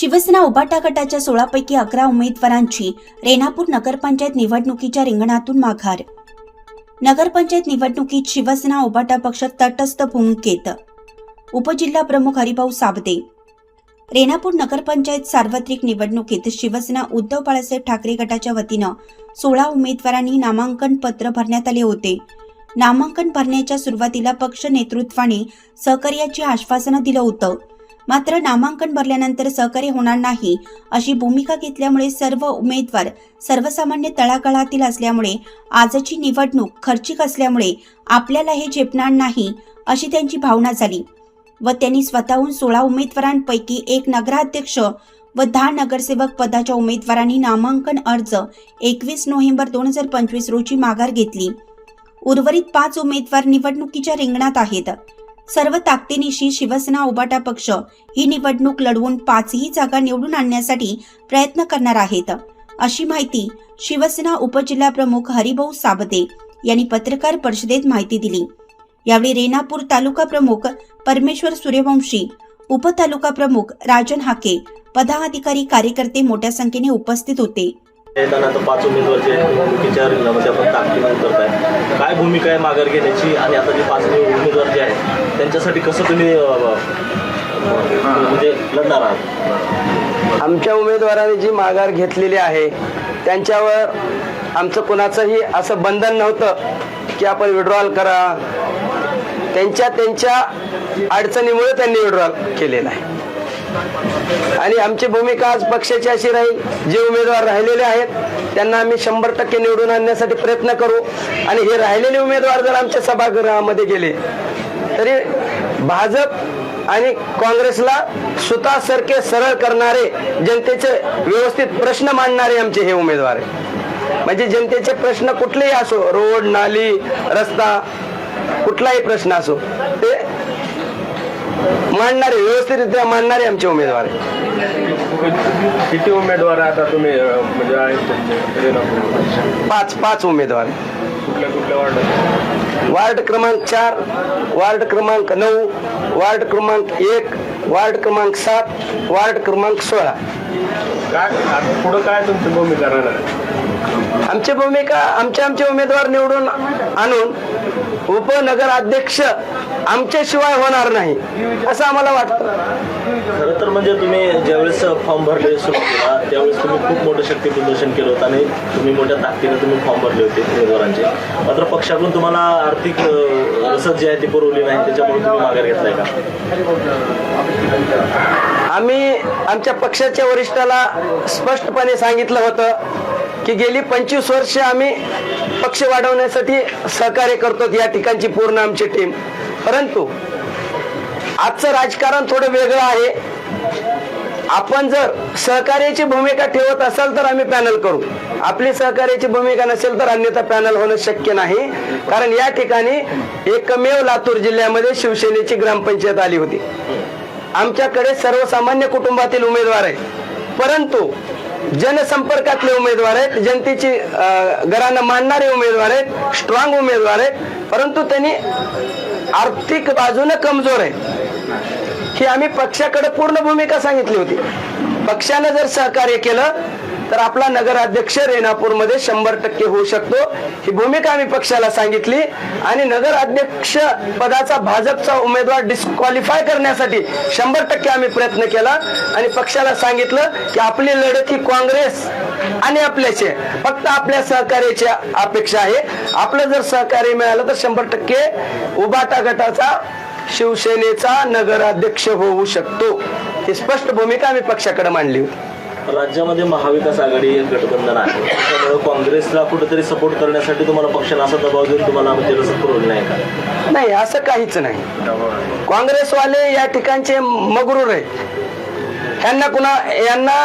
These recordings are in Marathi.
शिवसेना उभाटा गटाच्या सोळापैकी अकरा उमेदवारांची रेणापूर नगरपंचायत निवडणुकीच्या रिंगणातून माघार. नगरपंचायत निवडणुकीत शिवसेना उभाटा पक्ष तटस्थ भूमिकेत. उपजिल्हा प्रमुख हरिभाऊ साबदे. रेणापूर नगरपंचायत सार्वत्रिक निवडणुकीत शिवसेना उद्धव बाळासाहेब ठाकरे गटाच्या वतीनं सोळा उमेदवारांनी नामांकन पत्र भरण्यात आले होते. नामांकन भरण्याच्या सुरुवातीला पक्ष नेतृत्वाने सहकार्याची आश्वासनं दिलं होतं. मात्र नामांकन भरल्यानंतर सहकार्य होणार नाही अशी भूमिका घेतल्यामुळे सर्व उमेदवार सर्वसामान्य तळागाळातील असल्यामुळे आजची निवडणूक खर्चिक असल्यामुळे आपल्याला हे झेपणार नाही अशी त्यांची भावना झाली व त्यांनी स्वतःहून सोळा उमेदवारांपैकी एक नगराध्यक्ष व दहा नगरसेवक पदाच्या उमेदवारांनी नामांकन अर्ज एकवीस नोव्हेंबर दोन हजार पंचवीस रोजी माघार घेतली. उर्वरित पाच उमेदवार निवडणुकीच्या रिंगणात आहेत. सर्व ताकदीनिशी शिवसेना उबाटा पक्ष ही निवडणूक लढवून पाचही जागा निवडून आणण्यासाठी प्रयत्न करणार आहेत. अशी माहिती शिवसेना उपजिल्हाप्रमुख हरिभाऊ साबते यांनी पत्रकार परिषदेत माहिती दिली. यावेळी रेणापूर तालुका प्रमुख परमेश्वर सूर्यवंशी उपतालुका प्रमुख राजन हाके पदाधिकारी कार्यकर्ते मोठ्या संख्येने उपस्थित होते. आता पाच उमेदवार जे निवडणुकीच्या रिंगणामध्ये आपण ताकदीने उतरताय. काय भूमिका आहे माघार घेण्याची आणि आता जे पाच उमेदवार जे आहेत त्यांच्यासाठी कसं तुम्ही म्हणजे लढणार आहात? आमच्या उमेदवारांनी जी माघार घेतलेली आहे त्यांच्यावर आमचं कुणाचंही असं बंधन नव्हतं की आपण विड्रॉल करा. त्यांच्या त्यांच्या अडचणीमुळे त्यांनी विड्रॉल केलेला आहे. आणि आमची भूमिका आज पक्षाची अशी राहील जे उमेदवार राहिलेले आहेत त्यांना आम्ही शंभर टक्के निवडून आणण्यासाठी प्रयत्न करू. आणि हे राहिलेले उमेदवार जर आमच्या सभागृहामध्ये गेले तरी भाजप आणि काँग्रेसला सुतासारखे सरळ करणारे जनतेचे व्यवस्थित प्रश्न मांडणारे आमचे हे उमेदवार आहे म्हणजे जनतेचे प्रश्न कुठलेही असो रोड नाली रस्ता कुठलाही प्रश्न असो मांडणारे व्यवस्थितरित्या मांडणारे आमचे उमेदवार आहे किती उमेदवार आता तुम्ही म्हणजे आहेत रेणापूरमध्ये? पाच पाच उमेदवार. कुठल्या कुठल्या वार्डात वार्ड क्रमांक चार वार्ड क्रमांक नऊ वार्ड क्रमांक एक वार्ड क्रमांक सात वार्ड क्रमांक सोळा काय आता पुढं काय तुमची भूमिका राहणार आहे? आमची भूमिका आमचे आमचे उमेदवार निवडून आणून उपनगर अध्यक्ष आमच्याशिवाय होणार नाही असं आम्हाला वाटतं. खरं तर म्हणजे तुम्ही ज्यावेळेस फॉर्म भरले सुरुवातीला त्यावेळेस तुम्ही खूप मोठं शक्ती प्रदर्शन केलं होतं आणि तुम्ही मोठ्या ताकदीने तुम्ही फॉर्म भरले होते उमेदवारांचे. मात्र पक्षाकडून तुम्हाला आर्थिक रसद जी आहे ती पुरवली नाही त्याच्यामुळे तुम्ही माघार घेतलाय का? आम्ही आमच्या पक्षाच्या वरिष्ठाला स्पष्टपणे सांगितलं होतं की गेली पंचवीस वर्ष आम्ही पक्ष वाढवण्यासाठी सहकार्य करतो या ठिकाणची पूर्ण आमची टीम परंतु आजचं राजकारण थोडं वेगळं आहे. आपण जर सहकार्याची भूमिका ठेवत असाल तर आम्ही पॅनल करू. आपली सहकार्याची भूमिका नसेल तर अन्यथा पॅनल होणं शक्य नाही. कारण या ठिकाणी एकमेव लातूर जिल्ह्यामध्ये शिवसेनेची ग्रामपंचायत आली होती. आमच्याकडे सर्वसामान्य कुटुंबातील उमेदवार आहेत. परंतु जनसंपर्कातले उमेदवार आहेत जनतेची अं, घरांना मानणारे उमेदवार आहेत स्ट्रॉंग उमेदवार आहेत परंतु त्यांनी आर्थिक बाजूने कमजोर आहे. ही आम्ही पक्षाकडे पूर्ण भूमिका सांगितली होती. पक्षानं जर सहकार्य केलं तर आपला नगराध्यक्ष रेणापूरमध्ये शंभर टक्के होऊ शकतो. ही भूमिका आम्ही पक्षाला सांगितली. आणि नगराध्यक्ष पदाचा भाजपचा उमेदवार डिस्क्वालिफाय करण्यासाठी शंभर टक्के आम्ही प्रयत्न केला. आणि पक्षाला सांगितलं की आपली लढत ही काँग्रेस आणि आपल्याचे फक्त आपल्या सहकार्याची अपेक्षा आहे. आपलं जर सहकार्य मिळालं तर शंभर टक्के उबाटा गटाचा शिवसेनेचा नगराध्यक्ष होऊ शकतो. ही स्पष्ट भूमिका आम्ही पक्षाकडे मांडली होती. राज्यामध्ये महाविकास आघाडी गठबंधन आहे. त्यामुळे काँग्रेसला कुठेतरी सपोर्ट करण्यासाठी तुम्हाला पक्षाने असा दबाव देऊन तुम्हाला म्हणजे नाही का? नाही असं काहीच नाही. काँग्रेसवाले या ठिकाणचे मगरूर आहे यांना कुणा यांना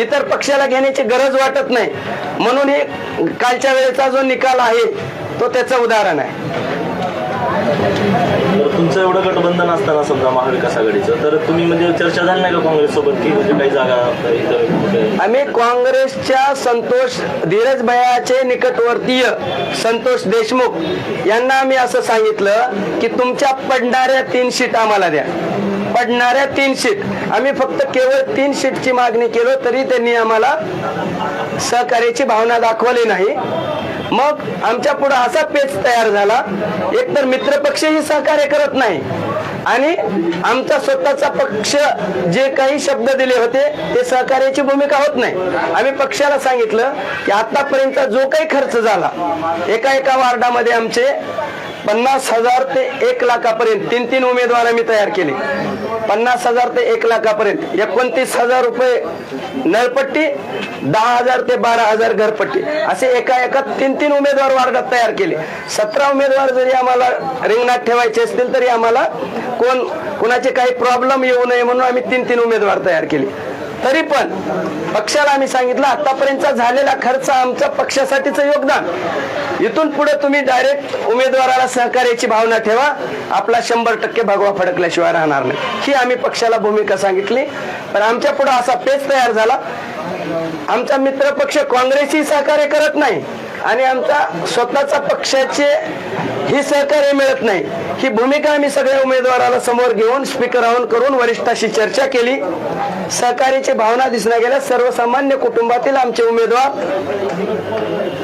इतर पक्षाला घेण्याची गरज वाटत नाही. म्हणून हे कालच्या वेळेचा जो निकाल आहे तो त्याचं उदाहरण आहे. एवढं गठबंधन असताना समजा महाविकास आघाडीचं तर तुम्ही म्हणजे चर्चा झाली नाही का काँग्रेससोबत की म्हणजे काही जागा इथं कुठे? आम्ही काँग्रेसच्या संतोष धीरज भयाचे निकटवर्तीय संतोष देशमुख यांना आम्ही असं सांगितलं की तुमच्या पडणाऱ्या तीन सीट आम्हाला द्या. पडणाऱ्या तीन सीट आम्ही फक्त केवळ तीन सीटची मागणी केलो तरी त्यांनी आम्हाला सहकार्याची भावना दाखवली नाही. मग आमच्या पुढे असा पेच तयार झाला. एकतर मित्रपक्षही सहकार्य करत नाही. आणि आमचा स्वतःचा पक्ष जे काही शब्द दिले होते ते सहकार्याची भूमिका होत नाही. आम्ही पक्षाला सांगितलं की आतापर्यंत जो काही खर्च झाला एका एका वार्डामध्ये आमचे पन्नास हजार ते एक लाखापर्यंत तीन तीन उमेदवार आम्ही तयार केले. पन्नास हजार ते एक लाखापर्यंत एकोणतीस हजार रुपये नळपट्टी दहा हजार ते बारा हजार घरपट्टी. असे एका एका तीन तीन उमेदवार वर्गात तयार केले. सतरा उमेदवार जरी आम्हाला रिंगणात ठेवायचे असतील तरी आम्हाला कोण कुणाचे काही प्रॉब्लेम येऊ नये म्हणून आम्ही तीन तीन उमेदवार तयार केले. तरी पण पक्षाला आम्ही सांगितलं आतापर्यंत झालेला खर्च आमच्या पक्षासाठीच योगदान. इथून पुढे तुम्ही डायरेक्ट उमेदवाराला सहकार्याची भावना ठेवा. आपला शंभर टक्के भगवा फडकल्याशिवाय राहणार नाही. ही आम्ही पक्षाला भूमिका सांगितली. पण आमच्या पुढे असा पेच तयार झाला. आमचा मित्र पक्ष काँग्रेसही सहकार्य करत नाही. आणि आमचा स्वतःचा पक्षाचे ही सहकार्य मिळत नाही. ही भूमिका आम्ही सगळ्या उमेदवाराला समोर घेऊन स्पीकर ऑन करून वरिष्ठाशी चर्चा केली. सहकार्याची भावना दिसण्या गेल्या. सर्वसामान्य कुटुंबातील आमचे उमेदवार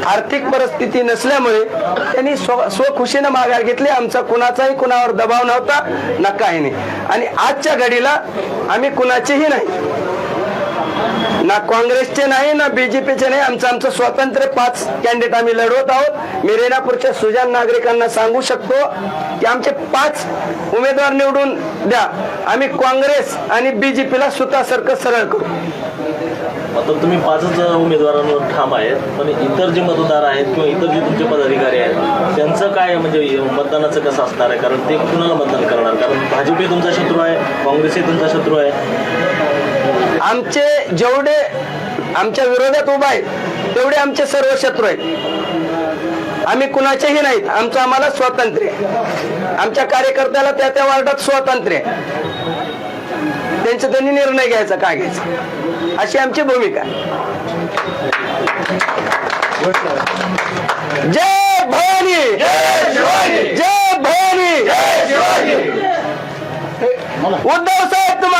आर्थिक परिस्थिती नसल्यामुळे त्यांनी स्व स्वखुशीनं माघार घेतली. आमचा कुणाचाही कुणावर दबाव नव्हता ना काही नाही. आणि आजच्या घडीला आम्ही कुणाचेही नाही. ना काँग्रेसचे नाही ना बीजेपीचे नाही. आमचं आमचं स्वातंत्र्य पाच कॅन्डिडेट आम्ही लढवत आहोत. मी रेणापूरच्या सुजान नागरिकांना सांगू शकतो की आमचे पाच उमेदवार निवडून द्या. आम्ही काँग्रेस आणि बीजेपीला सुतासारखं सरळ करू. आता तुम्ही पाचच उमेदवारांवर ठाम आहेत पण इतर जे मतदार आहेत किंवा इतर जे तुमचे पदाधिकारी आहेत त्यांचं काय म्हणजे मतदानाचं कसं असणार आहे? कारण ते कुणाला मतदान करणार? कारण भाजपही तुमचा शत्रू आहे काँग्रेसही तुमचा शत्रू आहे. आमचे जेवढे आमच्या विरोधात उभा आहेत तेवढे आमचे सर्व शत्रू आहेत आम्ही कुणाचेही नाहीत आमचं आम्हाला स्वातंत्र्य आहे. आमच्या कार्यकर्त्याला त्या त्या वार्डात स्वातंत्र्य आहे. त्यांचं त्यांनी निर्णय घ्यायचा काय घ्यायचा अशी आमची भूमिका आहे. जय भवानी जय भवानी ಉದ್ದವ ಸಾಹೇಬ್ ತುಮ